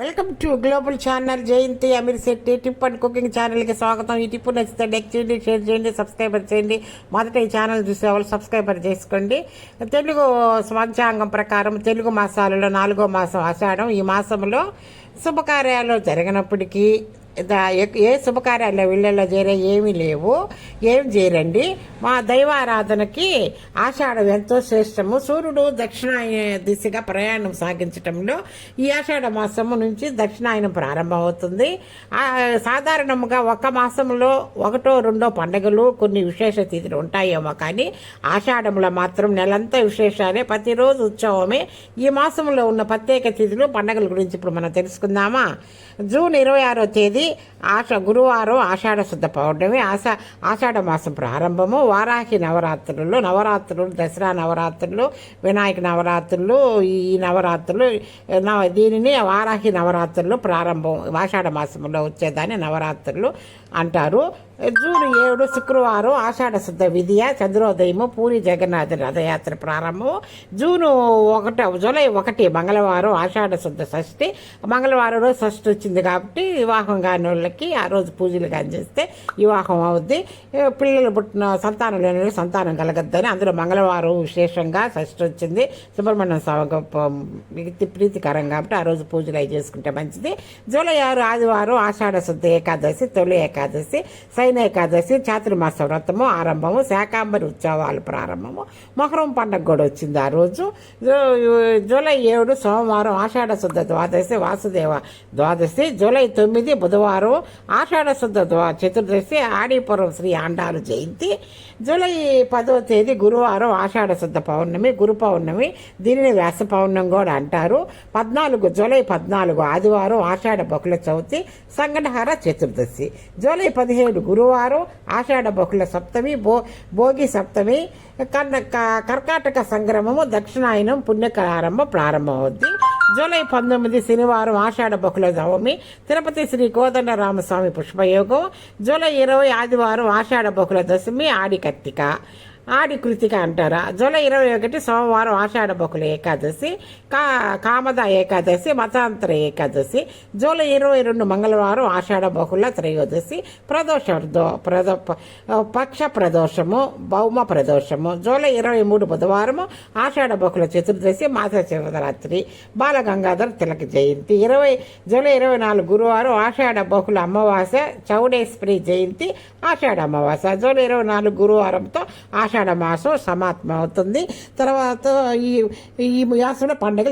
Welcome to global channel Jayanti Amir Shetty. Tip and cooking ఛానల్కి స్వాగతం. ఈ tip నచ్చితే లైక్ చేయండి షేర్ చేయండి సబ్స్క్రైబర్ చేయండి. మొదట ఈ ఛానల్ చూసే వాళ్ళు సబ్స్క్రైబర్ చేసుకోండి. తెలుగు స్వంచాంగం ప్రకారం తెలుగు మాసాలలో నాలుగో మాసం ఆషాఢం. ఈ మాసంలో శుభకార్యాలు జరిగినప్పటికీ ఏ శుభకార్యాల్లో వీళ్ళల్లో చేరే ఏమీ లేవు. ఏం చేయరండి? మా దైవారాధనకి ఆషాఢం ఎంతో శ్రేష్టము. సూర్యుడు దక్షిణాయన దిశగా ప్రయాణం సాగించటంలో ఈ ఆషాఢ మాసము నుంచి దక్షిణాయనం ప్రారంభమవుతుంది. సాధారణంగా ఒక మాసంలో ఒకటో రెండో పండుగలు కొన్ని విశేష తిథులు ఉంటాయేమో కానీ ఆషాఢంలో మాత్రం నెలంతా విశేషాలే. ప్రతిరోజు ఉత్సవమే. ఈ మాసంలో ఉన్న ప్రత్యేక తిథులు పండుగల గురించి ఇప్పుడు మనం తెలుసుకుందామా? జూన్ ఇరవై ఆరో తేదీ ఆష గురువారం ఆషాఢ శుద్ధ పౌర్ణమి ఆషా ఆషాఢ మాసం ప్రారంభము. వారాహి నవరాత్రులు నవరాత్రులు దసరా నవరాత్రులు వినాయక నవరాత్రులు ఈ నవరాత్రులు నవ- దీనిని వారాహి నవరాత్రులు ప్రారంభం ఆషాఢ మాసంలో వచ్చేదాన్ని నవరాత్రులు అంటారు. జూన్ ఏడు శుక్రవారం ఆషాఢ శుద్ధ విధియ చంద్రోదయము పూరి జగన్నాథ రథయాత్ర ప్రారంభం జూను ఒకటి జూలై ఒకటి మంగళవారం ఆషాఢ శుద్ధ షష్ఠి. మంగళవారం రోజు షష్ఠి వచ్చింది కాబట్టి వివాహం కాని వాళ్ళకి ఆ రోజు పూజలు కానీ చేస్తే వివాహం అవుద్ది. పిల్లలు పుట్టిన సంతానం లేని సంతానం కలగద్దని అందులో మంగళవారం విశేషంగా షష్ఠి వచ్చింది. సుబ్రహ్మణ్యం స్వామి గొప్ప ప్రీతికరం కాబట్టి ఆ రోజు పూజలు అవి చేసుకుంటే మంచిది. జూలై ఆరు ఆదివారం ఆషాఢ శుద్ధ ఏకాదశి తొలి ఏకాదశి. సైన ఏకాదశి చాతుర్మాస వ్రతము ఆరంభము శాకాంబరి ఉత్సవాలు ప్రారంభము. మొహరం పండగ కూడా వచ్చింది ఆ రోజు. జూలై ఏడు సోమవారం ఆషాఢ శుద్ధ ద్వాదశి వాసుదేవ ద్వాదశి. జూలై తొమ్మిది బుధవారం ఆషాఢ శుద్ధ ద్వా చతుర్దశి ఆడిపురం శ్రీ ఆండాలు జయంతి. జూలై పదో తేదీ గురువారం ఆషాఢ శుద్ధ పౌర్ణమి గురు పౌర్ణమి దీనిని వ్యాస పౌర్ణమి కూడా అంటారు. పద్నాలుగు జూలై పద్నాలుగు ఆదివారం ఆషాఢ బకుల చవితి సంగటహార చతుర్దశి. జూలై పదిహేడు గురువారం ఆషాఢ బహుళ సప్తమి భో భోగి సప్తమి కర్ణ కర్కాటక సంగ్రమము దక్షిణాయనం పుణ్యకారంభం ప్రారంభమవుద్ది. జూలై పంతొమ్మిది శనివారం ఆషాఢ బహుళ నవమి తిరుపతి శ్రీ కోదండరామస్వామి పుష్పయోగం. జూలై ఇరవై ఆదివారం ఆషాఢ బహుళ దశమి ఆడి కత్తిక ఆడి కృతిక అంటారా? జూలై ఇరవై ఒకటి సోమవారం ఆషాఢ బహుళ ఏకాదశి కా కామద ఏకాదశి మతాంతర ఏకాదశి జూలై ఇరవై రెండు మంగళవారం ఆషాఢ బహుళ త్రయోదశి ప్రదోషర్ధో ప్రదో ప- పక్ష ప్రదోషము భౌమ ప్రదోషము జూలై ఇరవై మూడు బుధవారము ఆషాఢ బహుళ చతుర్దశి మాస శివరాత్రి బాలగంగాధర్ తిలక జయంతి ఇరవై జూలై ఇరవై నాలుగు గురువారం ఆషాఢ బహుళ అమావాస్య చౌడేశ్వరి జయంతి ఆషాఢ అమావాస్య జూలై ఇరవై నాలుగు గురువారంతో ఆషాఢ మాసం సమాప్తం అవుతుంది తర్వాత ఈ ఈ మాసంలో పండుగలు